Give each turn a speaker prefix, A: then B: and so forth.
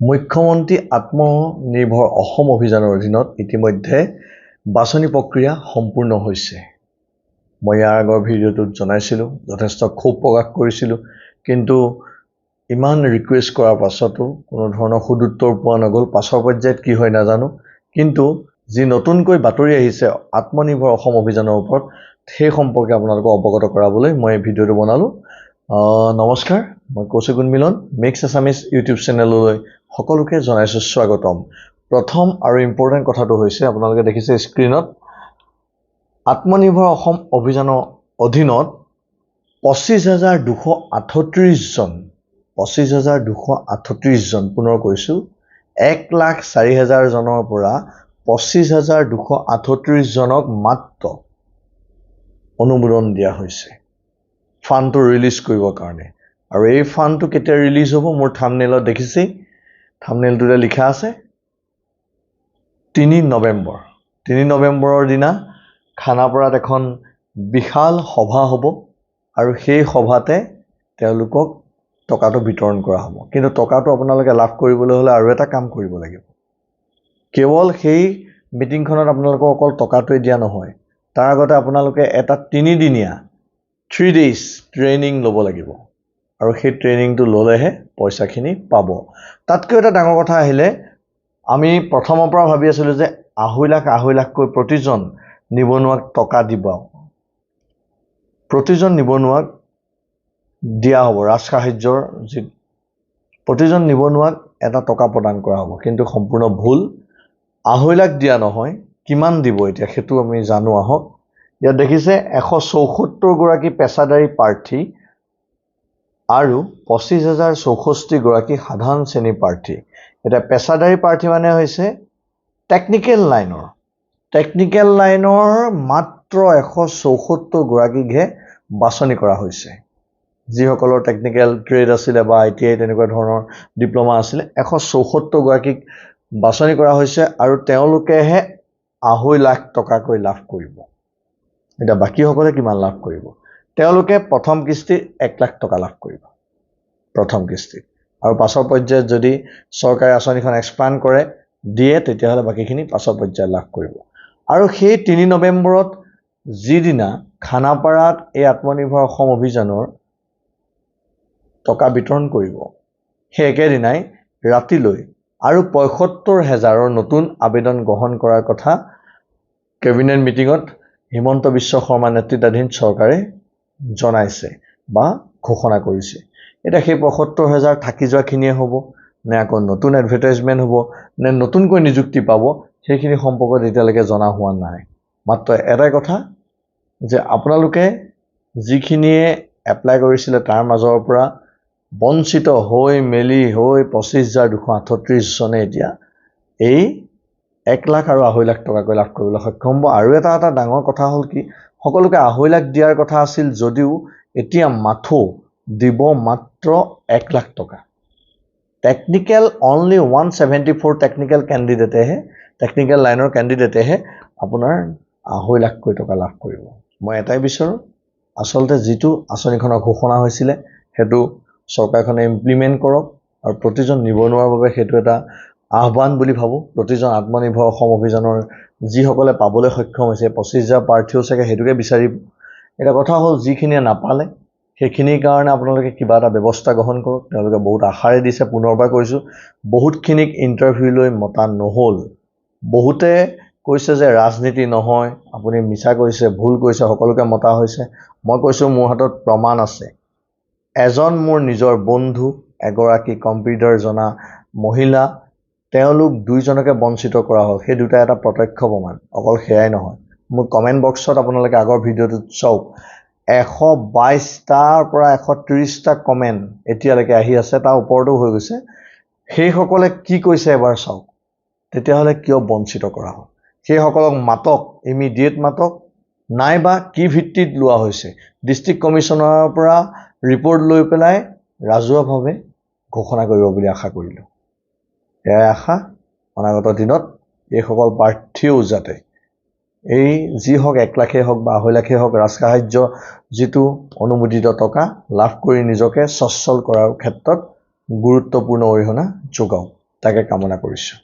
A: মুখ্যমন্ত্ৰী আত্মনিৰ্ভৰ অসম অভিযানৰ অধীনত ইতিমধ্যে বাছনি প্ৰক্ৰিয়া সম্পূৰ্ণ হৈছে। মই ইয়াৰ আগৰ ভিডিঅ'টোত জনাইছিলোঁ যথেষ্ট ক্ষোভ প্ৰকাশ কৰিছিলোঁ কিন্তু ইমান ৰিকুৱেষ্ট কৰাৰ পাছতো কোনো ধৰণৰ সুদুত্তৰ পোৱা নগ'ল। পাছৰ পৰ্যায়ত কি হয় নাজানো কিন্তু যি নতুনকৈ বাতৰি আহিছে আত্মনিৰ্ভৰ অসম অভিযানৰ ওপৰত সেই সম্পৰ্কে আপোনালোকক অৱগত কৰাবলৈ মই এই ভিডিঅ'টো বনালোঁ। নমস্কাৰ মই Kaushik Unmilan mix Assamese YouTube চেনেললৈ সকলোকে জনাইছোঁ স্বাগতম। প্ৰথম আৰু ইম্পৰ্টেণ্ট কথাটো হৈছে আপোনালোকে দেখিছে স্ক্ৰীণত আত্মনিৰ্ভৰ অসম অভিযানৰ অধীনত পঁচিছ হাজাৰ দুশ আঠত্ৰিছজন পঁচিছ হাজাৰ দুশ আঠত্ৰিছজন পুনৰ কৈছোঁ এক লাখ চাৰি হাজাৰজনৰ পৰা পঁচিছ হাজাৰ দুশ আঠত্ৰিছজনক মাত্ৰ অনুমোদন দিয়া হৈছে ফাণ্ডটো ৰিলিজ কৰিবৰ কাৰণে। আৰু এই ফাণ্ডটো কেতিয়া ৰিলিজ হ'ব মোৰ থামনেইলত দেখিছেই। থামনেইলটোতে লিখা আছে তিনি নৱেম্বৰ। তিনি নৱেম্বৰৰ দিনা খানাপাৰাত এখন বিশাল সভা হ'ব আৰু সেই সভাতে তেওঁলোকক টকাটো বিতৰণ কৰা হ'ব। কিন্তু টকাটো আপোনালোকে লাভ কৰিবলৈ হ'লে আৰু এটা কাম কৰিব লাগিব। কেৱল সেই মিটিংখনত আপোনালোকক অকল টকাটোৱে দিয়া নহয় তাৰ আগতে আপোনালোকে এটা তিনিদিনীয়া থ্ৰী ডেইজ ট্ৰেইনিং ল'ব লাগিব। আৰু সেই ট্ৰেইনিংটো ল'লেহে পইচাখিনি পাব। তাতকৈ এটা ডাঙৰ কথা আহিলে আমি প্ৰথমৰ পৰা ভাবি আছিলোঁ যে আঢ়ৈ লাখ আঢ়ৈ লাখকৈ প্ৰতিজন নিবনুৱাক টকা দিব প্ৰতিজন নিবনুৱাক দিয়া হ'ব ৰাজ সাহাৰ্যৰ যি প্ৰতিজন নিবনুৱাক এটা টকা প্ৰদান কৰা হ'ব। কিন্তু সম্পূৰ্ণ ভুল আঢ়ৈ লাখ দিয়া নহয় কিমান দিব এতিয়া সেইটো আমি জানো আহক। ইয়াত দেখিছে এশ চৌসত্তৰগৰাকী পেছাদাৰী প্ৰাৰ্থী আৰু পঁচিছ হাজাৰ চৌষষ্ঠিগৰাকী সাধাৰণ শ্ৰেণীৰ প্ৰাৰ্থী। এতিয়া পেছাদাৰী প্ৰাৰ্থী মানে হৈছে টেকনিকেল লাইনৰ টেকনিকেল লাইনৰ মাত্ৰ এশ চৌসত্তৰগৰাকীকহে বাছনি কৰা হৈছে। যিসকলৰ টেকনিকেল ট্ৰেড আছিলে বা আই টি আই তেনেকুৱা ধৰণৰ ডিপ্ল'মা আছিলে, এশ চৌসত্তৰগৰাকীক বাছনি কৰা হৈছে আৰু তেওঁলোকেহে আঢ়ৈ লাখ টকাকৈ লাভ কৰিব। এতিয়া বাকীসকলে কিমান লাভ কৰিব? তেওঁলোকে প্ৰথম কিস্তিত এক লাখ টকা লাভ কৰিব। প্ৰথম কিস্তিত আৰু পাছৰ পৰ্যায়ত যদি চৰকাৰে আঁচনিখন এক্সপাণ্ড কৰে দিয়ে তেতিয়াহ'লে বাকীখিনি পাছৰ পৰ্যায়ত লাভ কৰিব। আৰু সেই তিনি নৱেম্বৰত যিদিনা খানাপাৰাত এই আত্মনিৰ্ভৰ অসম অভিযানৰ টকা বিতৰণ কৰিব সেই একেদিনাই ৰাতিলৈ আৰু পঁয়সত্তৰ হেজাৰৰ নতুন আবেদন গ্ৰহণ কৰাৰ কথা কেবিনেট মিটিঙত হিমন্ত বিশ্ব শৰ্মা নেতৃত্বাধীন চৰকাৰে জনাইছে বা ঘোষণা কৰিছে। এতিয়া সেই পঁয়সত্তৰ হেজাৰ থাকি যোৱাখিনিয়ে হ'ব নে আকৌ নতুন এডভাৰটাইজমেণ্ট হ'ব নে নতুনকৈ নিযুক্তি পাব সেইখিনি সম্পৰ্কত এতিয়ালৈকে জনা হোৱা নাই। মাত্ৰ এটাই কথা যে আপোনালোকে যিখিনিয়ে এপ্লাই কৰিছিলে তাৰ মাজৰ পৰা বঞ্চিত হৈ মেলি হৈ পঁচিছ হাজাৰ দুশ আঠত্ৰিছজনে এতিয়া এই এক লাখ আৰু আঢ়ৈ লাখ টকাকৈ লাভ কৰিবলৈ সক্ষম হ'ব। আৰু এটা এটা ডাঙৰ কথা হ'ল কি সকলোকে আঢ়ৈ লাখ দিয়াৰ কথা আছিল যদিও এতিয়া মাথো দিব মাত্ৰ এক লাখ টকা। Technical only one seventy four technical কেণ্ডিডেটেহে technical লাইনৰ কেণ্ডিডেটেহে আপোনাৰ আঢ়ৈ লাখকৈ টকা লাভ কৰিব। মই এটাই বিচাৰোঁ আচলতে যিটো আঁচনিখনৰ ঘোষণা হৈছিলে সেইটো চৰকাৰখনে ইমপ্লিমেণ্ট কৰক আৰু প্ৰতিজন নিবনুৱাৰ বাবে সেইটো এটা আহ্বান বুলি ভাবোঁ। প্ৰতিজন আত্মনিৰ্ভৰ অসম অভিযানৰ যিসকলে পাবলৈ সক্ষম হৈছে পঁচিছ হাজাৰ প্ৰাৰ্থীও চাগে সেইটোকে বিচাৰিব। এতিয়া কথা হ'ল যিখিনিয়ে নাপালে সেইখিনিৰ কাৰণে আপোনালোকে কিবা এটা ব্যৱস্থা গ্ৰহণ কৰক। তেওঁলোকে বহুত আশাৰে দিছে পুনৰবাৰ কৈছোঁ বহুতখিনিক ইণ্টাৰভিউলৈ মতা নহ'ল। বহুতে কৈছে যে ৰাজনীতি নহয় আপুনি মিছা কৰিছে ভুল কৰিছে সকলোকে মতা হৈছে। মই কৈছোঁ মোৰ হাতত প্ৰমাণ আছে। এজন মোৰ নিজৰ বন্ধু এগৰাকী কম্পিউটাৰ জনা মহিলা তেওঁলোক দুইজনকে বঞ্চিত কৰা হ'ল। সেই দুটা এটা প্ৰত্যক্ষ প্ৰমাণ। অকল সেয়াই নহয়। মোৰ কমেণ্ট বক্সত আপোনালোকে আগৰ ভিডিঅ'টোত চাওক। এশ বাইছটাৰ পৰা এশ ত্ৰিছটা কমেণ্ট এতিয়ালৈকে আহি আছে তাৰ ওপৰতো হৈ গৈছে। সেইসকলে কি কৈছে এবাৰ চাওক। তেতিয়াহ'লে কিয় বঞ্চিত কৰা হ'ল? সেইসকলক মাতক ইমিডিয়েট মাতক। নাইবা কি ভিত্তিত লোৱা হৈছে? ডিষ্ট্ৰিক্ট কমিশ্যনাৰৰ পৰা ৰিপৰ্ট লৈ পেলাই ৰাজহুৱাভাৱে ঘোষণা কৰিব বুলি আশা কৰিলোঁ। এয়াই আশা। অনাগত দিনত এইসকল প্ৰাৰ্থীও যাতে এই যি হওক এক লাখেই হওক বা আঢ়ৈ লাখেই হওক ৰাজসাহাৰ্য যিটো অনুমোদিত টকা লাভ কৰি নিজকে স্বচ্ছল কৰাৰ ক্ষেত্ৰত গুৰুত্বপূৰ্ণ অৰিহণা যোগাওক তাকে কামনা কৰিছোঁ।